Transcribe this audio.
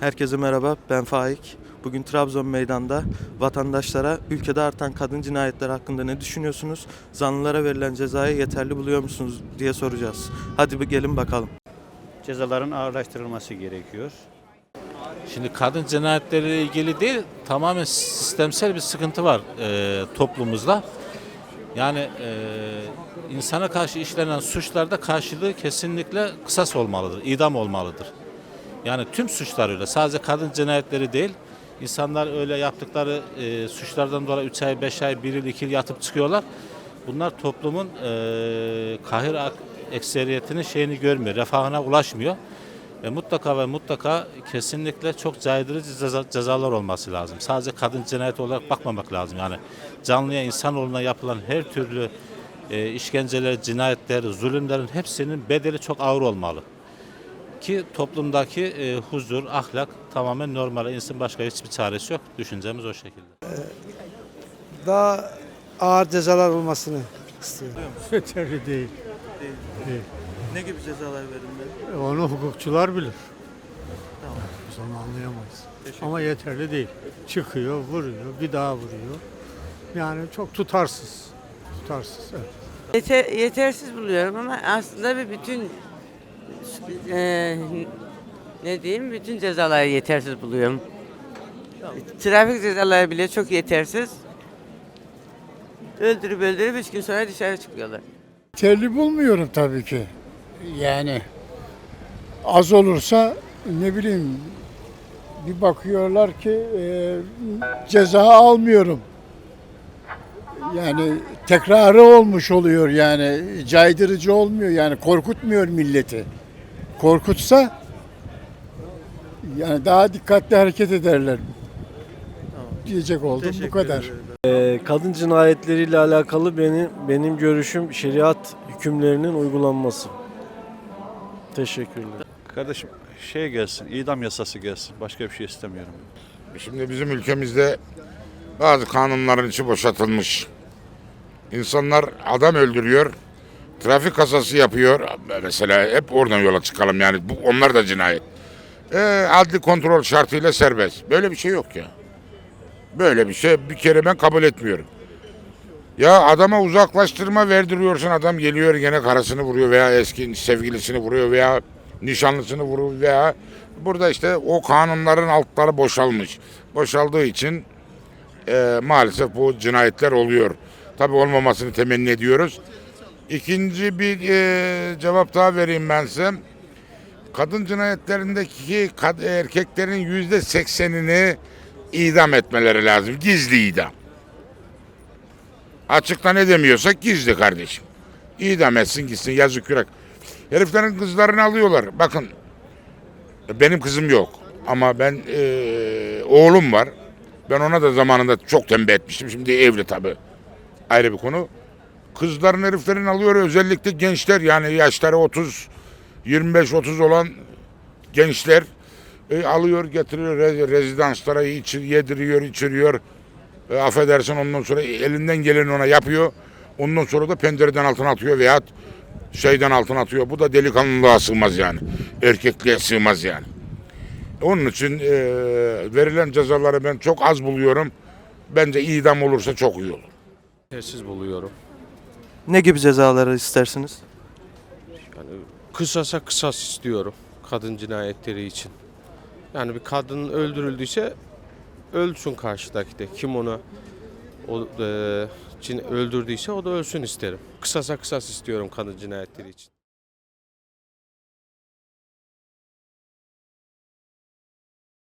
Herkese merhaba, ben Faik. Bugün Trabzon meydanda vatandaşlara ülkede artan kadın cinayetleri hakkında ne düşünüyorsunuz? Zanlılara verilen cezayı yeterli buluyor musunuz diye soracağız. Hadi bir gelin bakalım. cezaların ağırlaştırılması gerekiyor. Şimdi kadın cinayetleriyle ilgili değil, tamamen sistemsel bir sıkıntı var e, toplumumuzda. Yani e, insana karşı işlenen suçlarda karşılığı kesinlikle kısas olmalıdır, idam olmalıdır. Yani tüm suçlar öyle, sadece kadın cinayetleri değil, insanlar öyle yaptıkları e, suçlardan dolayı 3 ay, 5 ay, 1 yıl, 2 yıl yatıp çıkıyorlar. Bunlar toplumun e, kahir ekseriyetinin şeyini görmüyor, refahına ulaşmıyor. Ve mutlaka ve mutlaka kesinlikle çok caydırıcı ceza- cezalar olması lazım. Sadece kadın cinayeti olarak bakmamak lazım. Yani canlıya, insanoğluna yapılan her türlü e, işkenceler, cinayetler, zulümlerin hepsinin bedeli çok ağır olmalı. Ki toplumdaki e, huzur, ahlak tamamen normal. İnsan başka hiçbir çaresi yok. Düşüncemiz o şekilde. daha ağır cezalar olmasını istiyorum. Yeterli değil. Ne gibi cezalar verilmeli? Onu hukukçular bilir. Tamam. Biz onu anlayamayız. Teşekkür Ama yeterli değil. Çıkıyor, vuruyor, bir daha vuruyor. Yani çok tutarsız. Tutarsız, evet. Yeter, yetersiz buluyorum ama aslında bir bütün eee, ne diyeyim bütün cezaları yetersiz buluyorum. Trafik cezaları bile çok yetersiz. Öldürüp öldürüp üç gün sonra dışarı çıkıyorlar. Yeterli bulmuyorum tabii ki. Yani az olursa ne bileyim bir bakıyorlar ki e, ceza almıyorum. Yani tekrarı olmuş oluyor yani caydırıcı olmuyor yani korkutmuyor milleti. Korkutsa yani daha dikkatli hareket ederler. Diyecek oldum bu Teşekkür kadar. ederim. Ee, Kadın cinayetleriyle alakalı benim benim görüşüm şeriat hükümlerinin uygulanması. Teşekkürler. Kardeşim şey gelsin, idam yasası gelsin. Başka bir şey istemiyorum. Şimdi bizim ülkemizde bazı kanunların içi boşaltılmış. İnsanlar adam öldürüyor, trafik kasası yapıyor. Mesela hep oradan yola çıkalım yani bu, onlar da cinayet. Ee, adli kontrol şartıyla serbest. Böyle bir şey yok ya. Böyle bir şey bir kere ben kabul etmiyorum. Ya adama uzaklaştırma verdiriyorsun adam geliyor gene karısını vuruyor veya eski sevgilisini vuruyor veya nişanlısını vuruyor veya burada işte o kanunların altları boşalmış. Boşaldığı için e, maalesef bu cinayetler oluyor. Tabi olmamasını temenni ediyoruz. İkinci bir e, cevap daha vereyim ben size. Kadın cinayetlerindeki kad- erkeklerin yüzde seksenini idam etmeleri lazım. Gizli idam. Açıkta ne demiyorsak gizli kardeşim. İdam etsin gitsin yazık yürek. Heriflerin kızlarını alıyorlar. Bakın benim kızım yok ama ben eee, oğlum var. Ben ona da zamanında çok tembih etmiştim. Şimdi evli tabi. Ayrı bir konu. Kızların heriflerini alıyor özellikle gençler yani yaşları 30 25-30 olan gençler e, alıyor getiriyor re- rezidanslara içi, yediriyor içiriyor. E, affedersin ondan sonra elinden geleni ona yapıyor. Ondan sonra da pencereden altına atıyor veya şeyden altına atıyor. Bu da delikanlılığa sığmaz yani. Erkekliğe sığmaz yani. Onun için e, verilen cezaları ben çok az buluyorum. Bence idam olursa çok iyi olur. Yetersiz buluyorum. Ne gibi cezaları istersiniz? Yani kısasa kısas istiyorum kadın cinayetleri için. Yani bir kadın öldürüldüyse ölsün karşıdaki de. Kim onu o, e, cin- öldürdüyse o da ölsün isterim. Kısasa kısas istiyorum kadın cinayetleri için.